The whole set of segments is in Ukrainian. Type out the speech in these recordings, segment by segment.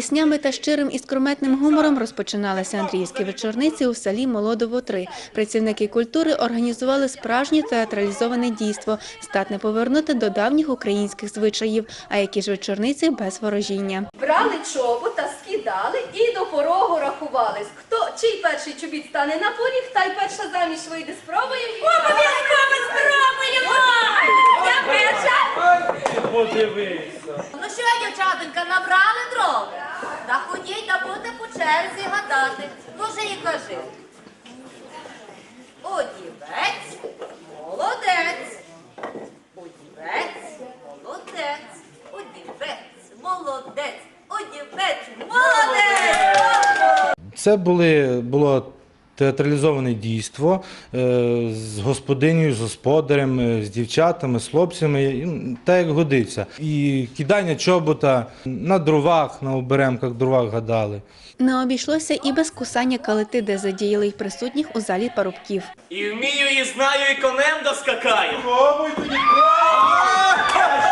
Піснями та щирим і скрометним гумором розпочиналися андріївські вечорниці у селі Молодово 3. Працівники культури організували справжнє театралізоване дійство, здатне повернути до давніх українських звичаїв, а які ж вечорниці без ворожіння. Брали чобота, скидали і до порогу рахувались. Хто чий перший чобіт стане на поріг, та й перша заміж вийде. Обов'язково Подивися. Ну що, дівчатонька, набрали дров? Та ходіть та будете по черзі гадати. Ну вже і кажи. Одівець, молодець. Одівець, молодець. Одівець, молодець. Одівець, молодець! Це були, було театралізоване дійство е, з господинею, з господарем, е, з дівчатами, з хлопцями, і, так як годиться. І кидання чобота на дровах, на оберемках дровах гадали. Не обійшлося і без кусання калити, де задіяли й присутніх у залі парубків. І вмію, і знаю, і конем доскакаю. Тебе!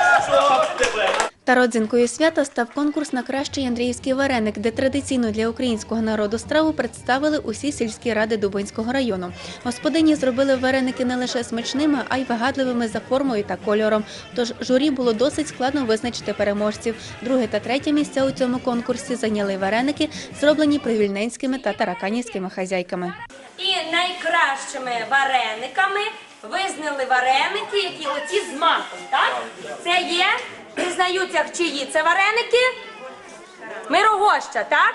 Та родзинкою свята став конкурс на кращий андріївський вареник, де традиційно для українського народу страву представили усі сільські ради Дубинського району. Господині зробили вареники не лише смачними, а й вигадливими за формою та кольором. Тож журі було досить складно визначити переможців. Друге та третє місця у цьому конкурсі зайняли вареники, зроблені привільненськими та тараканівськими хазяйками. І найкращими варениками визнали вареники, які оці з маком, так? Є, признаються, чиї це вареники? Мирогоща, так?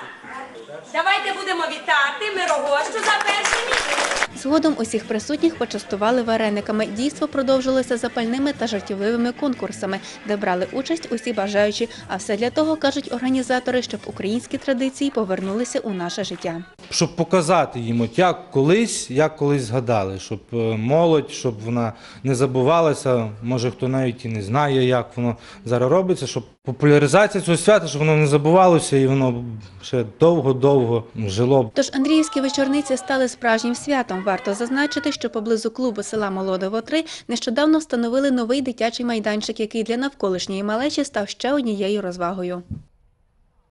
Давайте будемо вітати Мирогощу за перше місце. Згодом усіх присутніх почастували варениками. Дійство продовжилося запальними та жартівливими конкурсами, де брали участь усі бажаючі. А все для того, кажуть організатори, щоб українські традиції повернулися у наше життя. Щоб показати їм, от як колись, як колись згадали, щоб е, молодь, щоб вона не забувалася, може хто навіть і не знає, як воно зараз робиться, щоб популяризація цього свята, щоб воно не забувалося і воно ще довго-довго жило. Тож Андріївські вечорниці стали справжнім святом. Варто зазначити, що поблизу клубу села Молодово 3 нещодавно встановили новий дитячий майданчик, який для навколишньої малечі став ще однією розвагою.